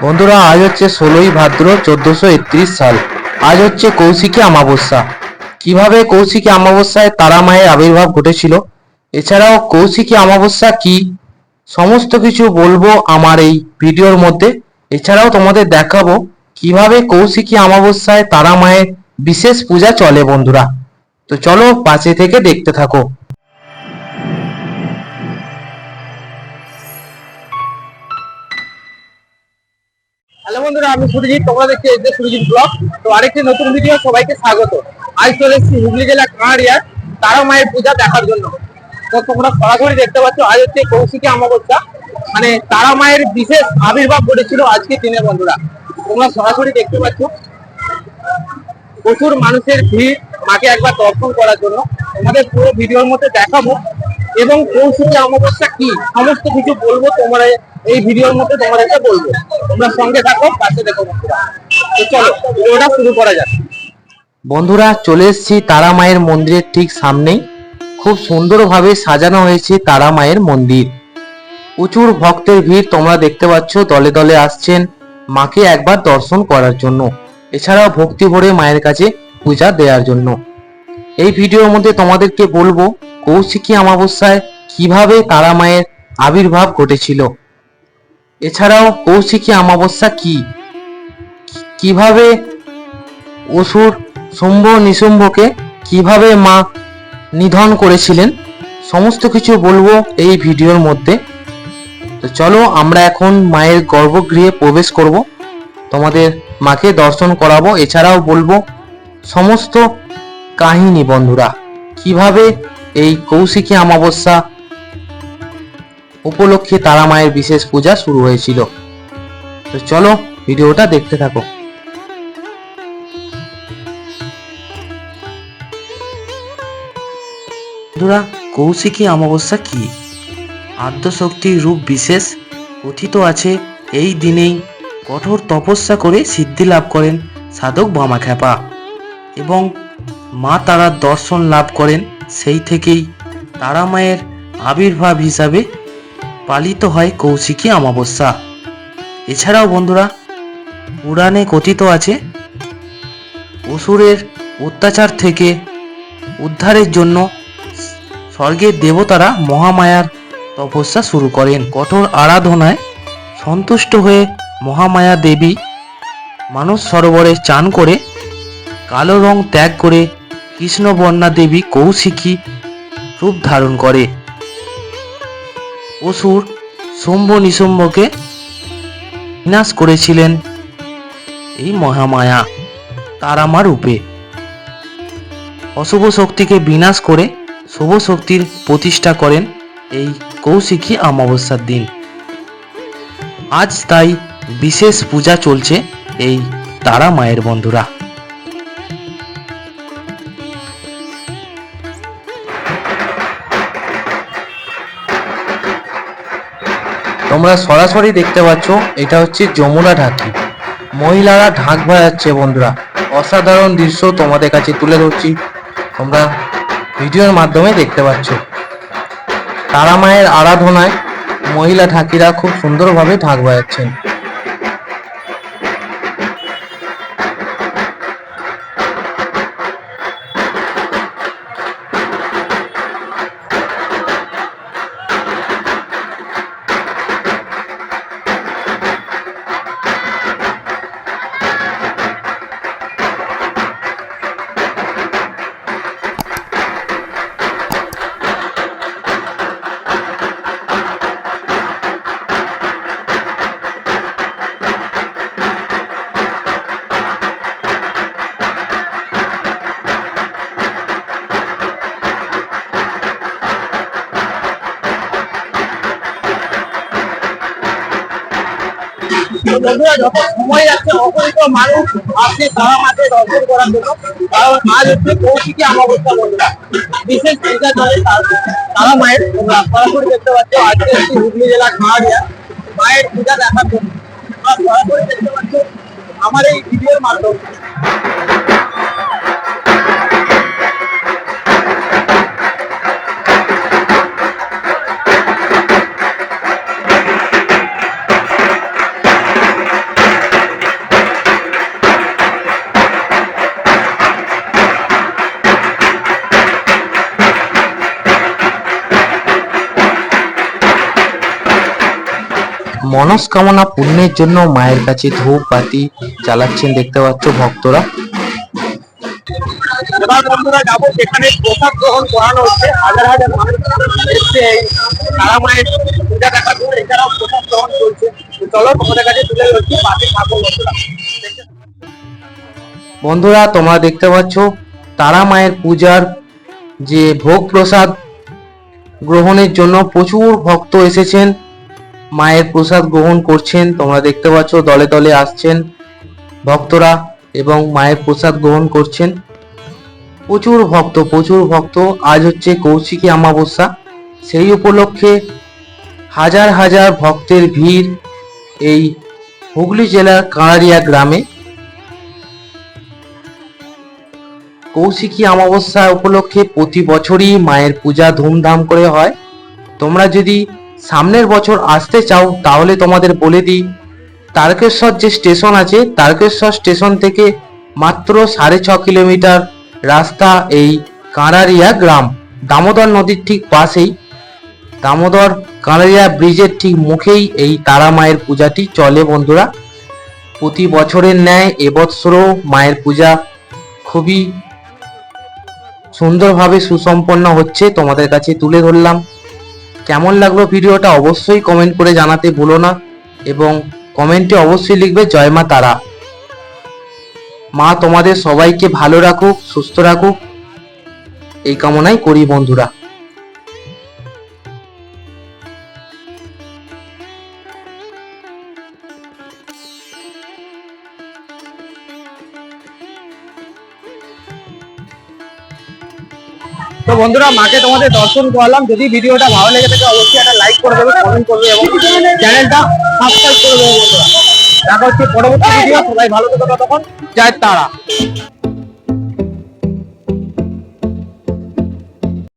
বন্ধুরা, আজ হচ্ছে ষোলোই ভাদ্র চোদ্দশো একত্রিশ সাল। আজ হচ্ছে কৌশিকী অমাবস্যা। কীভাবে কৌশিকী অমাবস্যায় তারা মায়ের আবির্ভাব ঘটেছিল? এছাড়াও কৌশিকী অমাবস্যা কি? সমস্ত কিছু বলব আমার এই ভিডিওর মধ্যে। এছাড়াও তোমাদের দেখাবো কীভাবে কৌশিকী অমাবস্যায় তারা মায়ের বিশেষ পূজা চলে বন্ধুরা। তো চলো পাশে থেকে দেখতে থাকো। বন্ধুরা, আমি সুরজিৎ তোমরা দেখছি এই যে সুরজিৎ ব্লগ। তো আরেকটি নতুন ভিডিও সবাইকে স্বাগত। আজ চলে এসেছি হুগলি জেলা কাঁড়িয়ার তারা মায়ের পূজা দেখার জন্য। তো তোমরা সরাসরি দেখতে পাচ্ছ, আজ হচ্ছে কৌশিকী অমাবস্যা। মানে তারা মায়ের বিশেষ আবির্ভাব ঘটেছিল আজকে দিনে বন্ধুরা। তোমরা সরাসরি দেখতে পাচ্ছ, প্রচুর মানুষের ভিড় মাকে একবার দর্শন করার জন্য। তোমাদের পুরো ভিডিওর মধ্যে দেখাবো। এবং কৌশিকী অমাবস্যা কি? সমস্ত কিছু বলব তোমরা এই ভিডিওর মধ্যে তোমাদেরকে বলব। তোমরা সঙ্গে থাকো, পাশে দেখো চলো ভিডিওটা শুরু করা যাক। বন্ধুরা, চলে এসেছি তারা মায়ের মন্দিরের ঠিক সামনেই। খুব সুন্দরভাবে সাজানো হয়েছে তারা মায়ের মন্দির। প্রচুর ভক্তের ভিড় তোমরা দেখতে পাচ্ছ, দলে দলে আসছেন মাকে একবার দর্শন করার জন্য। এছাড়াও ভক্তি ভরে মায়ের কাছে পূজা দেওয়ার জন্য। এই ভিডিওর মধ্যে তোমাদেরকে বলব, কৌশিকী অমাবস্যায় কীভাবে তারা মায়ের আবির্ভাব ঘটেছিল। এছাড়াও কৌশিকী অমাবস্যা কি? কীভাবে অসুর শুম্ভ নিশুম্ভকে কীভাবে মা নিধন করেছিলেন? সমস্ত কিছু বলব এই ভিডিওর মধ্যে। তো চলো আমরা এখন মায়ের গর্ভগৃহে প্রবেশ করব। তোমাদের মাকে দর্শন করাবো। এছাড়াও বলব সমস্ত কাহিনী বন্ধুরা, কীভাবে এই কৌশিকী অমাবস্যা উপলক্ষে তারা মায়ের বিশেষ পূজা শুরু হয়েছিল। তো চলো ভিডিওটা দেখতে থাকো। বন্ধুরা, কৌশিকী অমাবস্যা কি? আদ্যশক্তির রূপ বিশেষ কথিত আছে। এই দিনেই কঠোর তপস্যা করে সিদ্ধি লাভ করেন সাধক বামাখ্যাপা এবং মা তারার দর্শন লাভ করেন। সেই থেকেই তারা মায়ের আবির্ভাব হিসাবে পালিত হয় কৌশিকী অমাবস্যা। এছাড়াও বন্ধুরা, পুরাণে কথিত আছে, অসুরের অত্যাচার থেকে উদ্ধারের জন্য স্বর্গের দেবতারা মহামায়ার তপস্যা শুরু করেন। কঠোর আরাধনায় সন্তুষ্ট হয়ে মহামায়া দেবী মানস সরোবরে চান করে কালো রং ত্যাগ করে কৃষ্ণবর্ণা দেবী কৌশিকী রূপ ধারণ করে। অসুর শম্ভ নিশম্ভকে বিনাশ করেছিলেন। এই মহামায়া তারামা রূপে। অশুভ শক্তিকে বিনাশ করে শুভ শক্তির প্রতিষ্ঠা করেন এই কৌশিকী অমাবস্যার দিন। আজ তাই বিশেষ পূজা চলছে এই তারা মায়ের বন্ধুরা। তোমরা সরাসরি দেখতে পাচ্ছ, এটা হচ্ছে যমুনা ঢাকি। মহিলারা ঢাক বাজাচ্ছে বন্ধুরা, অসাধারণ দৃশ্য তোমাদের কাছে তুলে ধরছি। তোমরা ভিডিওর মাধ্যমে দেখতে পাচ্ছ। তারা মায়ের আরাধনায় মহিলা ঢাকিরা খুব সুন্দরভাবে ঢাক বাজাচ্ছেন। বন্ধুরা সময় যাচ্ছে অপরিত মানুষ আসছে তারা মাঠে দর্শন করার জন্য কারণ আজ হচ্ছে কৌশিকী অমাবস্যা বন্ধুরা, বিশেষ পূজা চলে তার- মায়ের সরাসরি দেখতে পাচ্ছ, আজকে হুগলি জেলা খাওয়ারিয়া মায়ের পূজা দেখার জন্য। সরাসরি দেখতে পাচ্ছ, আমার এই ভিডিওর মাধ্যমে। মনস্কামনা পূর্ণের জন্য মায়ের কাছে ধূপ বাতি জ্বালাচ্ছেন দেখতে পাচ্ছ ভক্তরা। এবার বন্ধুরা যাব সেখানে প্রসাদ গ্রহণ করানো হচ্ছে। হাজার হাজার মানুষ এসছে এই তারা মায়ের পূজা দেখার জন্য এছাড়াও প্রসাদ গ্রহণ চলছে। চলো তোমাদের কাছে তুলে ধরছি পাশে থাকো বন্ধুরা। বন্ধুরা তোমরা দেখতে পাচ্ছ তারা মায়ের পূজার যে ভোগ প্রসাদ গ্রহণের জন্য প্রচুর ভক্ত এসেছেন। মায়ের প্রসাদ গ্রহণ করছেন, তোমরা দেখতে পাচ্ছ দলে দলে আসছেন ভক্তরা এবং মায়ের প্রসাদ গ্রহণ করছেন। প্রচুর ভক্ত প্রচুর ভক্ত। আজ হচ্ছে কৌশিকী অমাবস্যা। সেই উপলক্ষে হাজার হাজার ভক্তের ভিড় এই হুগলি জেলার কাঁড়ারিয়া গ্রামে। কৌশিকী অমাবস্যা উপলক্ষে প্রতি বছরই মায়ের পূজা ধুমধাম করে হয়। তোমরা যদি সামনের বছর আসতে চাও, তাহলে তোমাদের বলে দিই। তারকেশ্বর যে স্টেশন আছে, তারকেশ্বর স্টেশন থেকে মাত্র সাড়ে ছ কিলোমিটার রাস্তা এই কাঁড়ারিয়া গ্রাম। দামোদর নদীর ঠিক পাশেই। দামোদর কাঁড়ারিয়া ব্রিজের ঠিক মুখেই এই তারা মায়ের পূজাটি চলে বন্ধুরা। প্রতি বছরের ন্যায় এবৎসরও মায়ের পূজা খুবই সুন্দরভাবে সুসম্পন্ন হচ্ছে, তোমাদের কাছে তুলে ধরলাম। কেমন লাগল ভিডিওটা অবশ্যই কমেন্ট করে জানাতে ভুলো না এবং কমেন্টে অবশ্যই লিখবে, জয় মা তারা। মা, তোমাদের সবাইকে ভালো রাখুক, সুস্থ রাখুক। এই কামনাই করি বন্ধুরা। তো বন্ধুরা, মাকে তোমাদের দর্শন করলাম। যদি ভিডিওটা ভালো লেগে থাকে, অবশ্যই একটা লাইক করে দেবে কমেন্ট করবে এবং চ্যানেলটা সাবস্ক্রাইব করে দেবে বন্ধুরা। দেখা হচ্ছে পরবর্তী ভিডিও সবাই ভালো থাকবে তখন জয় তারা।